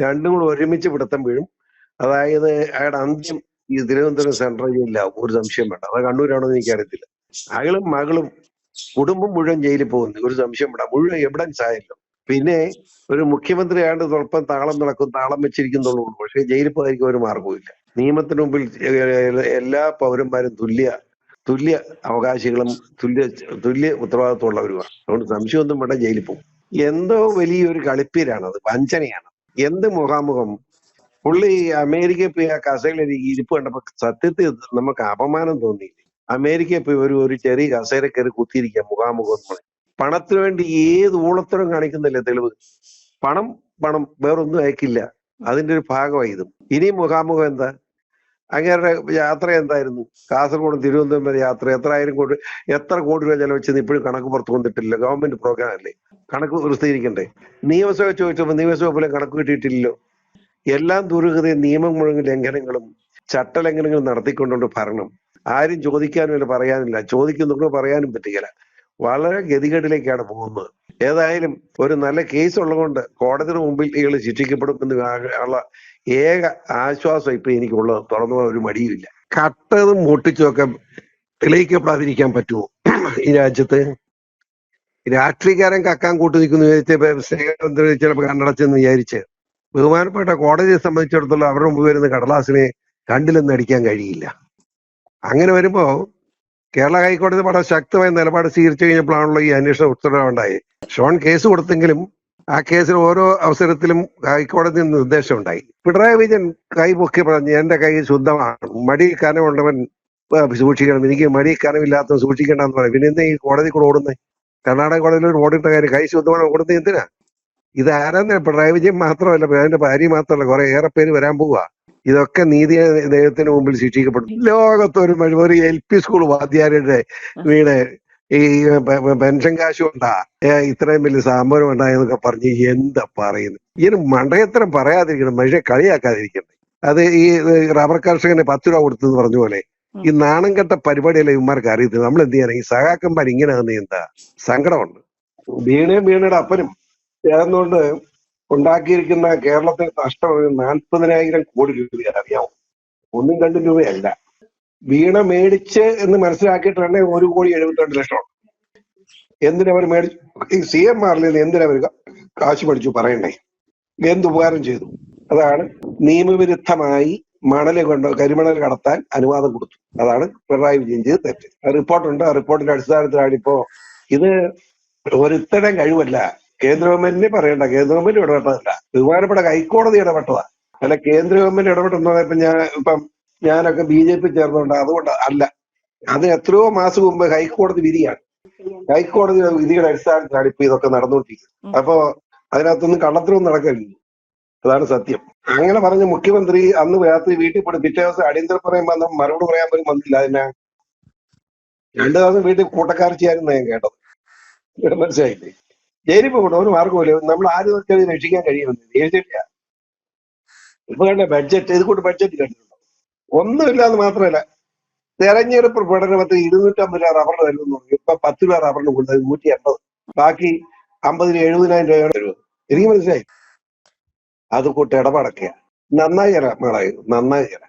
രണ്ടും കൂടെ ഒരുമിച്ച് പിടുത്തം വീഴും. അതായത് അയാളുടെ അന്ത്യം ഈ തിരുവനന്തപുരം സെൻട്രൽ ജയിലിലാവും ഒരു സംശയം വേണ്ട. അത് കണ്ണൂരാണോ എന്ന് എനിക്കറിയത്തില്ല. അയാളും മകളും കുടുംബം മുഴുവൻ ജയിലിൽ പോകുന്നു. ഒരു സംശയം വേണ്ട. മുഴുവൻ എവിഡൻസ് ആയല്ലോ. പിന്നെ ഒരു മുഖ്യമന്ത്രി ആയത് സ്വല്പം താളം നടക്കും താളം വെച്ചിരിക്കുന്നുള്ളൂ. പക്ഷേ ജയിലിൽ പോകാതിരിക്കും ഒരു മാർഗവുമില്ല നിയമത്തിന് മുമ്പിൽ എല്ലാ പൗരന്മാരും തുല്യ തുല്യ അവകാശികളും തുല്യ തുല്യ ഉത്തരവാദിത്വമുള്ളവരുമാണ്. അതുകൊണ്ട് സംശയമൊന്നും വേണ്ട ജയിലിൽ പോകും. എന്തോ വലിയൊരു കളിപ്പീരാണത്. വഞ്ചനയാണ്. എന്ത് മുഖാമുഖം? പുള്ളി അമേരിക്കയിൽ പോയി ആ കസേരയിൽ ഇരിപ്പ് കണ്ടപ്പോ സത്യത്തിൽ നമുക്ക് അപമാനം തോന്നിയില്ലേ? അമേരിക്കയിൽ പോയി ഒരു ഒരു ചെറിയ കസേര കയറി കുത്തിയിരിക്കുക മുഖാമുഖം പണത്തിന് വേണ്ടി ഏത് ഊളത്തരം കാണിക്കുന്നില്ല തെളിവ്? പണം പണം വേറൊന്നും അയക്കില്ല. അതിന്റെ ഒരു ഭാഗമായി ഇതും. ഇനി മുഖാമുഖം എന്താ? അങ്ങേരുടെ യാത്ര എന്തായിരുന്നു? കാസർഗോഡ് തിരുവനന്തപുരം വരെ യാത്ര എത്ര ആയിരം കോടി എത്ര കോടി രൂപ ചെലവെച്ചെന്ന് ഇപ്പോഴും കണക്ക് പുറത്തു വന്നിട്ടില്ല ഗവൺമെന്റ് പ്രോഗ്രാം അല്ലേ? കണക്ക് പ്രസിദ്ധീകരിക്കണ്ടേ നിയമസഭ ചോദിച്ചപ്പോൾ നിയമസഭ പോലും കണക്ക് കിട്ടിയിട്ടില്ലല്ലോ. എല്ലാം ദുരൂഹതയും നിയമം മുഴുവൻ ലംഘനങ്ങളും ചട്ടലംഘനങ്ങളും നടത്തിക്കൊണ്ടുണ്ട് ഭരണം. ആരും ചോദിക്കാനുമില്ല പറയാനില്ല. ചോദിക്കുന്നുണ്ടോ പറയാനും പറ്റുകയില്ല വളരെ ഗതികേടിലേക്കാണ് പോകുന്നത്. ഏതായാലും ഒരു നല്ല കേസ് ഉള്ളതുകൊണ്ട് കോടതിയുടെ മുമ്പിൽ ഇയാൾ ശിക്ഷിക്കപ്പെടും എന്ന് ഉള്ള ഏക ആശ്വാസം ഇപ്പൊ എനിക്കുള്ളത് തുറന്നു ഒരു മടിയുമില്ല. കട്ടതും മുട്ടിച്ചുമൊക്കെ തെളിയിക്കപ്പെടാതിരിക്കാൻ പറ്റുമോ? ഈ രാജ്യത്ത് രാഷ്ട്രീയക്കാരൻ കക്കാൻ കൂട്ടു നിൽക്കുന്നു വിചാരിച്ച് ചിലപ്പോൾ കണ്ണടച്ചെന്ന് വിചാരിച്ച് ബഹുമാനപ്പെട്ട കോടതിയെ സംബന്ധിച്ചിടത്തോളം അവരുടെ മുമ്പ് വരുന്ന കടലാസിനെ കണ്ടില്ലെന്ന് അടിക്കാൻ കഴിയില്ല. അങ്ങനെ വരുമ്പോ കേരള ഹൈക്കോടതി വളരെ ശക്തമായ നിലപാട് സ്വീകരിച്ചു കഴിഞ്ഞപ്പോഴാണല്ലോ ഈ അന്വേഷണ ഉത്തരവുണ്ടായത് ഷോൺ കേസ് കൊടുത്തെങ്കിലും ആ കേസിൽ ഓരോ അവസരത്തിലും ഹൈക്കോടതി നിർദ്ദേശം ഉണ്ടായി പിണറായി വിജയൻ കൈ പൊക്കി പറഞ്ഞു എന്റെ കൈ ശുദ്ധമാണ്. മടി കനമുള്ളവൻ സൂക്ഷിക്കണം. എനിക്ക് മടി കനമില്ലാത്തവൻ സൂക്ഷിക്കേണ്ടെന്ന് പറയും. പിന്നെ എന്താ ഈ കോടതി കൂടെ ഓടുന്നത് കർണാടക കോടതിയിൽ ഒരു ഓടിട്ട കാര്യം കൈ ശുദ്ധമാണ് ഓടുന്നത് എന്തിനാ? ഇത് ആരാന്ന് പിണറായി വിജയൻ മാത്രമല്ല അതിന്റെ ഭാര്യ മാത്രമല്ല കുറെ ഏറെ പേര് വരാൻ പോവുക ഇതൊക്കെ നീതി ദൈവത്തിന് മുമ്പിൽ ശിക്ഷിക്കപ്പെടും. ലോകത്തൊരു ഒരു എൽ പി സ്കൂൾ വാദ്യാരുടെ വീട് ഈ പെൻഷൻ കാശ് കൊണ്ടാ ഇത്രയും വലിയ സാമ്പനം ഉണ്ടായി എന്നൊക്കെ പറഞ്ഞ് എന്താ പറയുന്നത് ഇതിന് മണ്ടയത്തരം പറയാതിരിക്കണം മനുഷ്യ കളിയാക്കാതിരിക്കണ്ടേ? അത് ഈ റബർ റബ്ബർ കർഷകന് പത്ത് രൂപ കൊടുത്തെന്ന് പറഞ്ഞ പോലെ ഈ നാണം കെട്ട പരിപാടിയല്ല ഇവന്മാർക്ക് അറിയത്തില്ല. നമ്മൾ എന്ത് ചെയ്യാനാ? ഈ സഹാക്കന്മാർ ഇങ്ങനെ തന്നെ എന്താ? സങ്കടമുണ്ട്. വീണയും വീണയുടെ അപ്പനും ചേർന്നുകൊണ്ട് ഉണ്ടാക്കിയിരിക്കുന്ന കേരളത്തിന്റെ നഷ്ടം നാൽപ്പതിനായിരം കോടി രൂപയാണ് അറിയാമോ ഒന്നും രണ്ടും രൂപയല്ല. വീണ മേടിച്ച് എന്ന് മനസ്സിലാക്കിയിട്ടാണ് ഒരു കോടി എഴുപത്തിരണ്ട് ലക്ഷം. എന്തിനവർ മേടിച്ചു ഈ സി എം ആറിൽ നിന്ന് എന്തിനവർ കാശ് മേടിച്ചു പറയണ്ടേ? എന്ത് ഉപകാരം ചെയ്തു? അതാണ് നിയമവിരുദ്ധമായി മണൽ കൊണ്ട് കരിമണൽ കടത്താൻ അനുവാദം കൊടുത്തു. അതാണ് പിണറായി വിജയൻ ചെയ്ത് തെറ്റ്. റിപ്പോർട്ടുണ്ട്. ആ റിപ്പോർട്ടിന്റെ അടിസ്ഥാനത്തിലാണ് ഇപ്പോ ഇത് ഒരുത്തരം കഴിവല്ല. കേന്ദ്ര ഗവൺമെന്റിനെ പറയണ്ട. കേന്ദ്ര ഗവൺമെന്റ് ഇടപെട്ടതല്ല. ബഹുമാനപ്പെട്ട ഹൈക്കോടതി ഇടപെട്ടതാ. അല്ല കേന്ദ്ര ഗവൺമെന്റ് ഇടപെട്ടെന്ന് പറഞ്ഞപ്പോ ഞാൻ ഇപ്പം ഞാനൊക്കെ ബി ജെ പി ചേർന്നുകൊണ്ട് അതുകൊണ്ട് അല്ല. അത് എത്രയോ മാസം മുമ്പ് ഹൈക്കോടതി വിധിയാണ്. ഹൈക്കോടതിയുടെ വിധിയുടെ അടിസ്ഥാനത്തിലാണ് ഇപ്പൊ ഇതൊക്കെ നടന്നുകൊണ്ടിരിക്കുന്നത് അപ്പോ അതിനകത്തൊന്നും കള്ളത്തിലൊന്നും നടക്കില്ല അതാണ് സത്യം. അങ്ങനെ പറഞ്ഞ മുഖ്യമന്ത്രി അന്ന് രാത്രി വീട്ടിൽ പോയി പിറ്റേ ദിവസം അടിയന്തര വന്ന മറുപടി പറയാൻ പോലും വന്നില്ല. അതിനെ രണ്ടു ദിവസം വീട്ടിൽ കൂട്ടക്കാർച്ചയായിരുന്നു ഞാൻ കേട്ടത്. മനസ്സിലായില്ലേ? ജയിലിൽ പോകണം ഒരു മാർഗമില്ല നമ്മൾ ആരും രക്ഷിക്കാൻ കഴിയുമെന്ന്. എഴുതിയിട്ടില്ല ഇപ്പൊ കണ്ട ബഡ്ജറ്റ് ഇത് കൂട്ട് ബഡ്ജറ്റ് ഒന്നുമില്ലാന്ന് മാത്രമല്ല തെരഞ്ഞെടുപ്പ് പ്രകടനത്തിൽ ഇരുന്നൂറ്റമ്പത് രൂപ റബ്ബറിന് പറഞ്ഞു ഇപ്പൊ പത്ത് രൂപ റബ്ബറിന് കൊടുത്തത് നൂറ്റി എൺപത് ബാക്കി അമ്പതിന് എഴുപതിനായിരം രൂപയാണ് വരുന്നത് എനിക്ക് മനസ്സിലായി. അത് കൂട്ട് ഇടപാടൊക്കെയാ. നന്നായി തരാം മേളായി നന്നായി തരാം